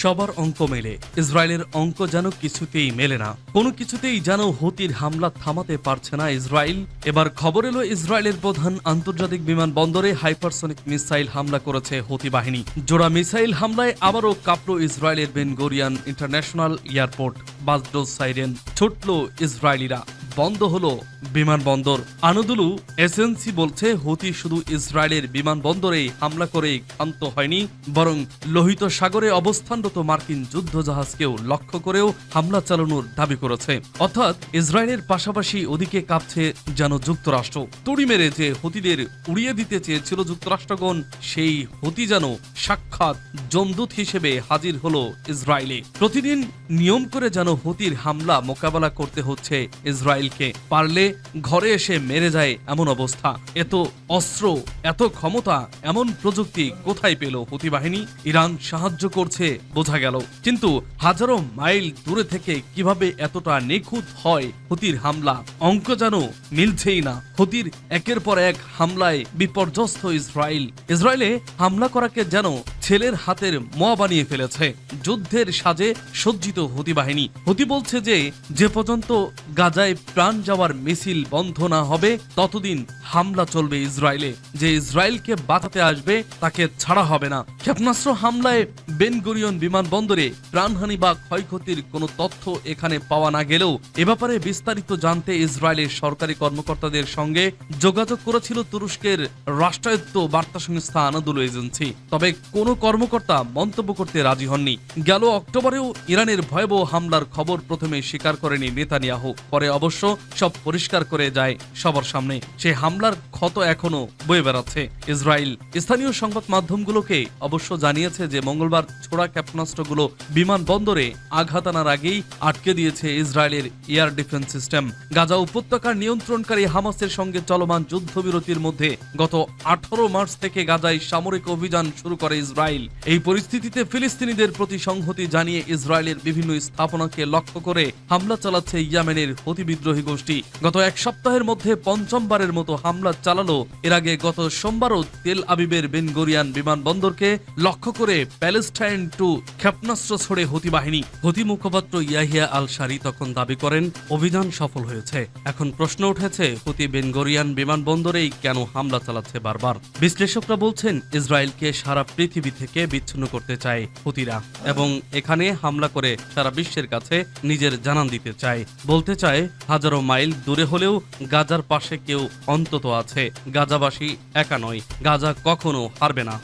সবার অঙ্ক মেলে। ইসরায়েলের অঙ্ক যেন কিছুতেই মেলে না। কোনো কিছুতেই যেন হুতির হামলা থামাতে পারছে না ইসরায়েল। এবার খবর এলো ইসরায়েলের প্রধান আন্তর্জাতিক বিমানবন্দরে হাইপারসনিক মিসাইল হামলা করেছে হুতি বাহিনী। জোড়া মিসাইল হামলায় আবারও কাঁপল ইসরায়েলের বেন গরিয়ান ইন্টারন্যাশনাল এয়ারপোর্ট। বাজল সাইরেন, ছুটল ইসরায়েলিরা। বন্ধ হলো বিমানবন্দর। আনদুলু এসেন্সি বলছে, হুতি শুধু ইসরায়েলের বিমানবন্দরেই হামলা করেই ক্ষান্ত হয়নি, বরং লোহিত সাগরে অবস্থানরত মার্কিন যুদ্ধজাহাজকেও লক্ষ্য করেও হামলা চালানোর দাবি করেছে। অর্থাৎ ইসরায়েলের পাশাপাশি ওদিকে কাঁপছে যেন যুক্তরাষ্ট্র। তুড়ি মেরে যে হতিদের উড়িয়ে দিতে চেয়েছিল যুক্তরাষ্ট্রগণ, সেই হতি যেন সাক্ষাৎ জমদূত হিসেবে হাজির হলো ইসরায়েলে। প্রতিদিন নিয়ম করে যেন হতির হামলা মোকাবেলা করতে হচ্ছে ইসরায়েলকে পারলে ঘরে এসে মেরে যায় এমন অবস্থা। এত অস্ত্র, এত ক্ষমতা, এমন প্রযুক্তি কোথায় পেল হুতি বাহিনী ইরান সাহায্য করছে বোঝা গেল। কিন্তু হাজারো মাইল দূরে থেকে কীভাবে এতটা নিখুঁত হয় হুতির হামলা? অঙ্ক যেন মিলছেই না। হুতির একের পর এক হামলায় বিপর্যস্ত ইসরায়েল। ইসরায়েলে হামলা করাকে যেন ছেলের হাতের মোয়া বানিয়ে ফেলেছে। যুদ্ধের সাজে সজ্জিত হতি বাহিনী। হতি বলছে যে যে পর্যন্ত গাজায় প্রাণ যাওয়ার মিছিল বন্ধ না হবে, ততদিন হামলা চলবে ইসরায়েলে। যে ইসরায়েলকে বাঁচাতে আসবে, তাকে ছাড়া হবে না। ক্ষেপণাস্ত্র হামলায় বেনগরিয়ন বিমানবন্দরে প্রাণহানি বা ক্ষয়ক্ষতির কোনো তথ্য এখানে পাওয়া না গেলেও, এ ব্যাপারে বিস্তারিত জানতে ইসরায়েলের সরকারি কর্মকর্তাদের সঙ্গে যোগাযোগ করেছিল তুরস্কের রাষ্ট্রায়ত্ত বার্তা সংস্থা আনাদুল এজেন্সি। তবে কোনো কর্মকর্তা মন্তব্য করতে রাজি হননি। গেল অক্টোবরেও ইরানের ভয়াবহ হামলার খবর প্রথমে স্বীকার করেনি নেতানিয়াহু। পরে অবশ্য সব পরিষ্কার করে যায় সবার সামনে। সে হামলার ক্ষত এখনও বয়ে বেড়াচ্ছে। ইসরায়েল স্থানীয় সংবাদ মাধ্যমগুলোকে অবশ্য জানিয়েছে যে মঙ্গলবার ছোড়া ক্ষেপণাস্ত্রগুলো বিমানবন্দরে আঘাত আনার আগেই আটকে দিয়েছে ইসরায়েলের এয়ার ডিফেন্স সিস্টেম। গাজা উপত্যকার নিয়ন্ত্রণকারী হামাসের সঙ্গে চলমান যুদ্ধবিরতির মধ্যে গত আঠারো মার্চ থেকে গাজায় সামরিক অভিযান শুরু করে ইসরায়েল। এই পরিস্থিতিতে ফিলিস্তিনিদের প্রতি সংহতি জানিয়ে ইসরায়েলের বিভিন্ন স্থাপনাকে লক্ষ্য করে হামলা চালাচ্ছে ইয়ামেনের হতি বিদ্রোহী গোষ্ঠী। গত এক সপ্তাহের মধ্যে পঞ্চমবারের মতো হামলা চালালো এর আগে গত সোমবারও তেল আবিবের বেনগরিয়ান বিমানবন্দরকে লক্ষ্য করে প্যালেস্টাইন টু ক্ষেপণাস্ত্র ছড়ে হতি বাহিনী। হতি মুখপাত্র ইয়াহিয়া আল শারি তখন দাবি করেন, অভিযান সফল হয়েছে। এখন প্রশ্ন উঠেছে, হতি বেনগরিয়ান বিমানবন্দরেই কেন হামলা চালাচ্ছে বারবার? বিশ্লেষকরা বলছেন, ইসরায়েলকে সারা পৃথিবী থেকে বিচ্ছিন্ন করতে চায় হুতিরা এবং এখানে হামলা করে সারা বিশ্বের কাছে নিজের জানান দিতে চায়। বলতে চায়, হাজারো মাইল দূরে হলেও গাজার পাশে কেউ অন্তত আছে। গাজাবাসী একা নয় গাজা কখনো হারবে না।